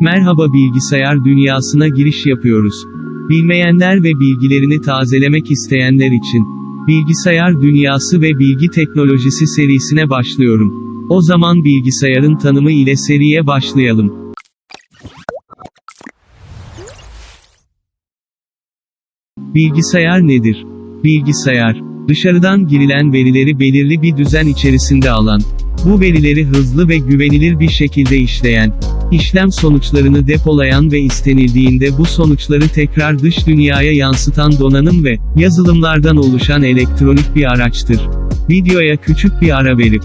Merhaba bilgisayar dünyasına giriş yapıyoruz. Bilmeyenler ve bilgilerini tazelemek isteyenler için. Bilgisayar dünyası ve bilgi teknolojisi serisine başlıyorum. O zaman bilgisayarın tanımı ile seriye başlayalım. Bilgisayar nedir? Bilgisayar, dışarıdan girilen verileri belirli bir düzen içerisinde alan, bu verileri hızlı ve güvenilir bir şekilde işleyen, işlem sonuçlarını depolayan ve istenildiğinde bu sonuçları tekrar dış dünyaya yansıtan donanım ve yazılımlardan oluşan elektronik bir araçtır. Videoya küçük bir ara verip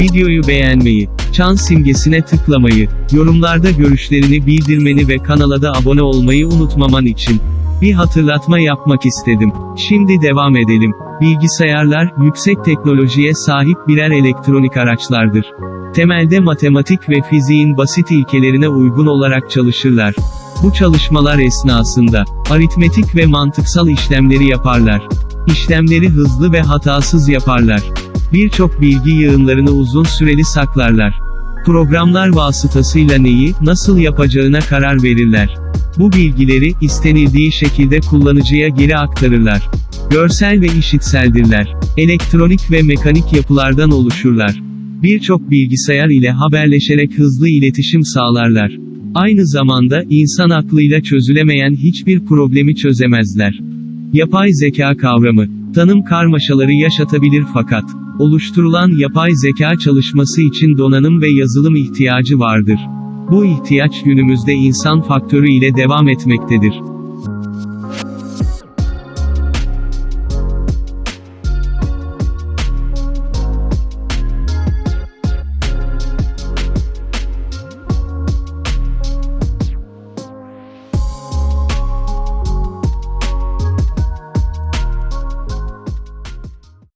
videoyu beğenmeyi, çan simgesine tıklamayı, yorumlarda görüşlerini bildirmeni ve kanala da abone olmayı unutmaman için bir hatırlatma yapmak istedim. Şimdi devam edelim. Bilgisayarlar, yüksek teknolojiye sahip birer elektronik araçlardır. Temelde matematik ve fiziğin basit ilkelerine uygun olarak çalışırlar. Bu çalışmalar esnasında, aritmetik ve mantıksal işlemleri yaparlar. İşlemleri hızlı ve hatasız yaparlar. Birçok bilgi yığınlarını uzun süreli saklarlar. Programlar vasıtasıyla neyi, nasıl yapacağına karar verirler. Bu bilgileri, istenildiği şekilde kullanıcıya geri aktarırlar. Görsel ve işitseldirler. Elektronik ve mekanik yapılardan oluşurlar. Birçok bilgisayar ile haberleşerek hızlı iletişim sağlarlar. Aynı zamanda, insan aklıyla çözülemeyen hiçbir problemi çözemezler. Yapay zeka kavramı, tanım karmaşaları yaşatabilir fakat, oluşturulan yapay zeka çalışması için donanım ve yazılım ihtiyacı vardır. Bu ihtiyaç günümüzde insan faktörü ile devam etmektedir.